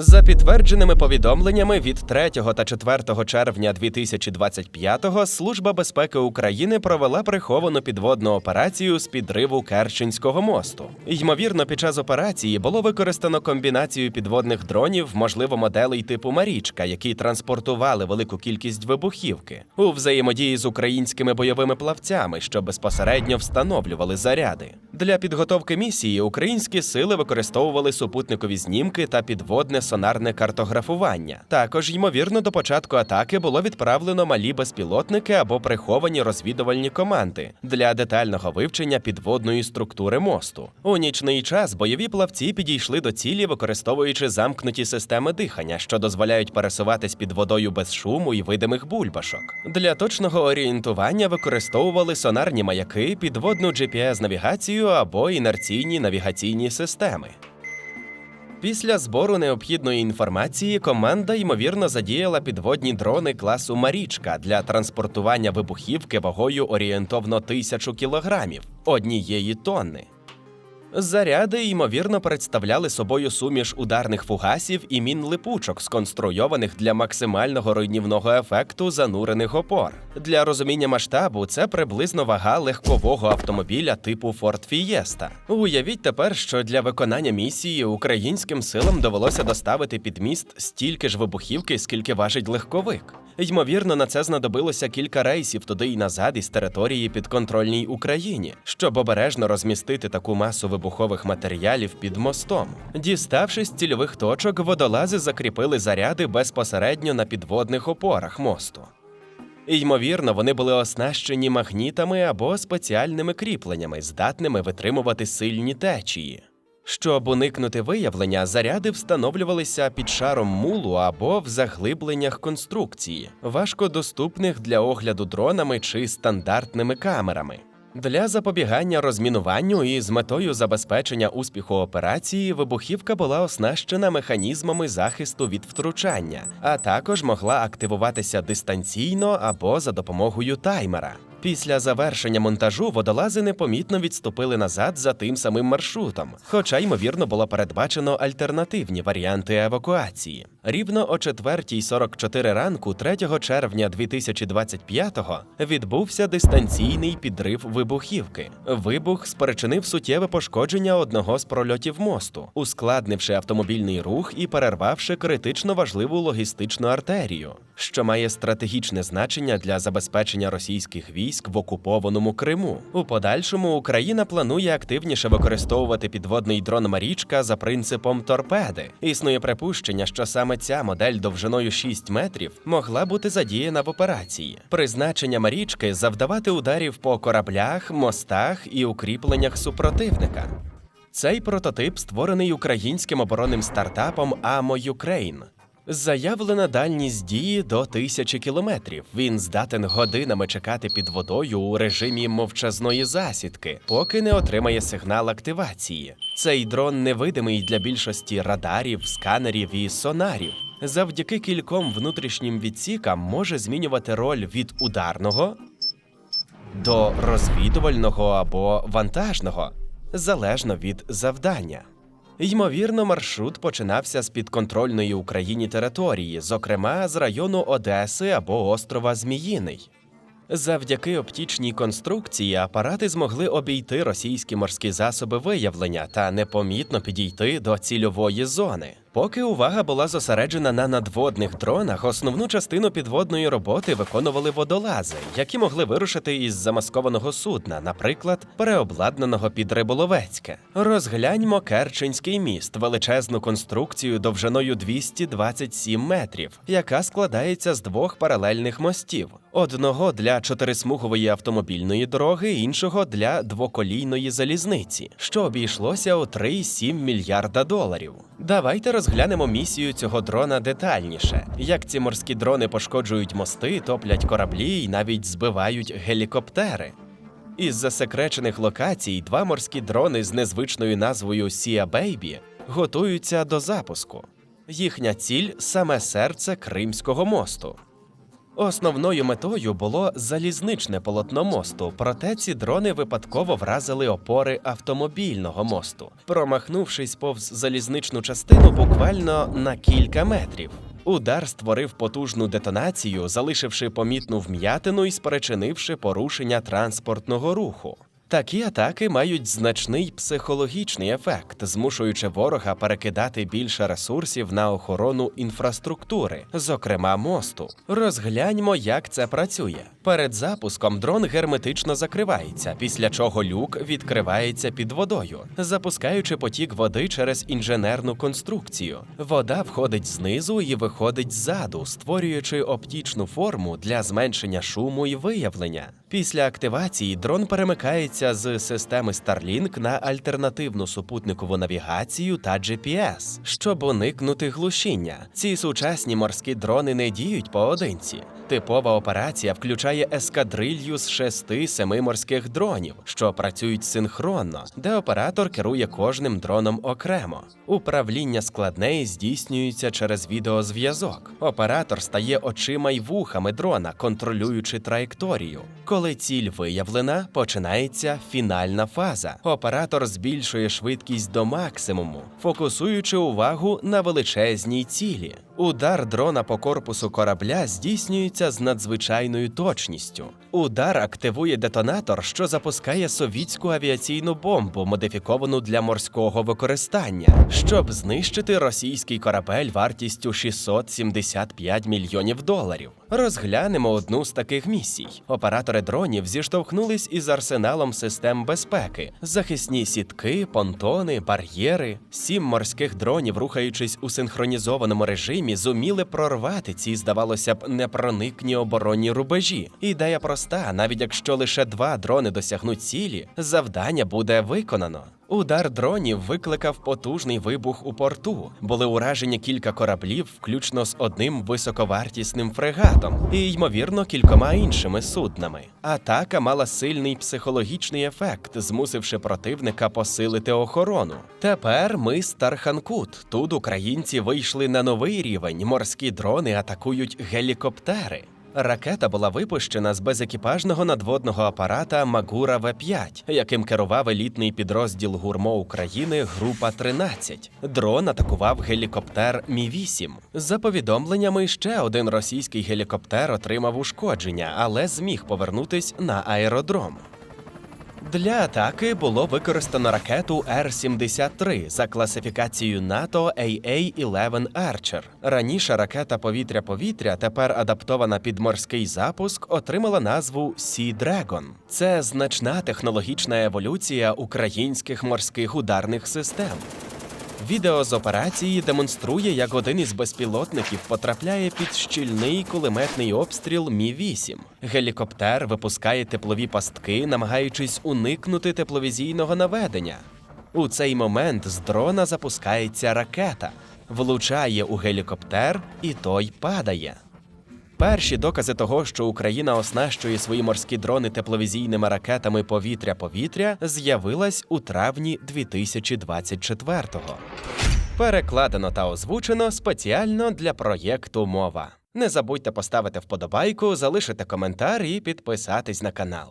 За підтвердженими повідомленнями від 3 та 4 червня 2025-го Служба безпеки України провела приховану підводну операцію з підриву Керченського мосту. Ймовірно, під час операції було використано комбінацію підводних дронів, можливо, моделей типу Марічка, які транспортували велику кількість вибухівки у взаємодії з українськими бойовими плавцями, що безпосередньо встановлювали заряди. Для підготовки місії українські сили використовували супутникові знімки та підводне сонарне картографування. Також, ймовірно, до початку атаки було відправлено малі безпілотники або приховані розвідувальні команди для детального вивчення підводної структури мосту. У нічний час бойові плавці підійшли до цілі, використовуючи замкнуті системи дихання, що дозволяють пересуватись під водою без шуму і видимих бульбашок. Для точного орієнтування використовували сонарні маяки, підводну GPS-навігацію або інерційні навігаційні системи. Після збору необхідної інформації команда ймовірно задіяла підводні дрони класу Марічка для транспортування вибухівки вагою орієнтовно тисячу кілограмів однієї тонни. Заряди ймовірно представляли собою суміш ударних фугасів і мін липучок, сконструйованих для максимального руйнівного ефекту занурених опор. Для розуміння масштабу це приблизно вага легкового автомобіля типу Ford Fiesta. Уявіть тепер, що для виконання місії українським силам довелося доставити під міст стільки ж вибухівки, скільки важить легковик. Ймовірно, на це знадобилося кілька рейсів туди й назад із території підконтрольній Україні, щоб обережно розмістити таку масу вибухових матеріалів під мостом. Діставшись цільових точок, водолази закріпили заряди безпосередньо на підводних опорах мосту. Ймовірно, вони були оснащені магнітами або спеціальними кріпленнями, здатними витримувати сильні течії. Щоб уникнути виявлення, заряди встановлювалися під шаром мулу або в заглибленнях конструкції, важкодоступних для огляду дронами чи стандартними камерами. Для запобігання розмінуванню і з метою забезпечення успіху операції вибухівка була оснащена механізмами захисту від втручання, а також могла активуватися дистанційно або за допомогою таймера. Після завершення монтажу водолази непомітно відступили назад за тим самим маршрутом, хоча ймовірно було передбачено альтернативні варіанти евакуації. Рівно о 4.44 ранку, 3 червня 2025-го, відбувся дистанційний підрив вибухівки. Вибух спричинив суттєве пошкодження одного з прольотів мосту, ускладнивши автомобільний рух і перервавши критично важливу логістичну артерію, що має стратегічне значення для забезпечення російських військ в окупованому Криму. У подальшому Україна планує активніше використовувати підводний дрон Марічка за принципом торпеди. Існує припущення, що саме ця модель довжиною 6 метрів могла бути задіяна в операції. Призначення Марічки завдавати ударів по кораблях, мостах і укріпленнях супротивника. Цей прототип створений українським оборонним стартапом Amo Ukraine. Заявлена дальність дії до тисячі кілометрів. Він здатен годинами чекати під водою у режимі мовчазної засідки, поки не отримає сигнал активації. Цей дрон невидимий для більшості радарів, сканерів і сонарів. Завдяки кільком внутрішнім відсікам може змінювати роль від ударного до розвідувального або вантажного, залежно від завдання. Ймовірно, маршрут починався з підконтрольної Україні території, зокрема з району Одеси або острова Зміїний. Завдяки оптічній конструкції апарати змогли обійти російські морські засоби виявлення та непомітно підійти до цільової зони. Поки увага була зосереджена на надводних дронах, основну частину підводної роботи виконували водолази, які могли вирушити із замаскованого судна, наприклад, переобладнаного під Риболовецьке. Розгляньмо Керченський міст, величезну конструкцію довжиною 227 метрів, яка складається з двох паралельних мостів: одного для чотирисмугової автомобільної дороги, іншого для двоколійної залізниці, що обійшлося у 3,7 мільярда доларів. Давайте розглянемо місію цього дрона детальніше. Як ці морські дрони пошкоджують мости, топлять кораблі і навіть збивають гелікоптери. Із засекречених локацій два морські дрони з незвичною назвою Sea Baby готуються до запуску. Їхня ціль саме серце Кримського мосту. Основною метою було залізничне полотно мосту, проте ці дрони випадково вразили опори автомобільного мосту, промахнувшись повз залізничну частину буквально на кілька метрів. Удар створив потужну детонацію, залишивши помітну вм'ятину і спричинивши порушення транспортного руху. Такі атаки мають значний психологічний ефект, змушуючи ворога перекидати більше ресурсів на охорону інфраструктури, зокрема мосту. Розгляньмо, як це працює. Перед запуском дрон герметично закривається, після чого люк відкривається під водою, запускаючи потік води через інженерну конструкцію. Вода входить знизу і виходить ззаду, створюючи оптічну форму для зменшення шуму і виявлення. Після активації дрон перемикається з системи Starlink на альтернативну супутникову навігацію та GPS, щоб уникнути глушіння. Ці сучасні морські дрони не діють поодинці. Типова операція включає ескадрилью з шести-семи морських дронів, що працюють синхронно, де оператор керує кожним дроном окремо. Управління складне і здійснюється через відеозв'язок. Оператор стає очима й вухами дрона, контролюючи траєкторію. Коли ціль виявлена, починається фінальна фаза. Оператор збільшує швидкість до максимуму, фокусуючи увагу на величезній цілі. Удар дрона по корпусу корабля здійснюється з надзвичайною точністю. Удар активує детонатор, що запускає совітську авіаційну бомбу, модифіковану для морського використання, щоб знищити російський корабель вартістю 675 мільйонів доларів. Розглянемо одну з таких місій. Оператори дронів зіштовхнулись із арсеналом систем безпеки, захисні сітки, понтони, бар'єри. Сім морських дронів, рухаючись у синхронізованому режимі, зуміли прорвати ці, здавалося б, непроникні оборонні рубежі. Ідея проста: навіть якщо лише два дрони досягнуть цілі, завдання буде виконано. Удар дронів викликав потужний вибух у порту. Були уражені кілька кораблів, включно з одним високовартісним фрегатом, і ймовірно кількома іншими суднами. Атака мала сильний психологічний ефект, змусивши противника посилити охорону. Тепер ми з Тарханкут. Тут українці вийшли на новий рівень. Морські дрони атакують гелікоптери. Ракета була випущена з безекіпажного надводного апарата Магура В5, яким керував елітний підрозділ гурмо України Група 13. Дрон атакував гелікоптер Мі 8 За повідомленнями, ще один російський гелікоптер отримав ушкодження, але зміг повернутись на аеродром. Для атаки було використано ракету Р-73 за класифікацією НАТО AA-11 Archer. Раніше ракета повітря-повітря, тепер адаптована під морський запуск, отримала назву Sea Dragon. Це значна технологічна еволюція українських морських ударних систем. Відео з операції демонструє, як один із безпілотників потрапляє під щільний кулеметний обстріл Мі 8 Гелікоптер випускає теплові пастки, намагаючись уникнути тепловізійного наведення. У цей момент з дрона запускається ракета, влучає у гелікоптер, і той падає. Перші докази того, що Україна оснащує свої морські дрони тепловізійними ракетами повітря-повітря, з'явилась у травні 2024-го. Перекладено та озвучено спеціально для проєкту Мова. Не забудьте поставити вподобайку, залишити коментар і підписатись на канал.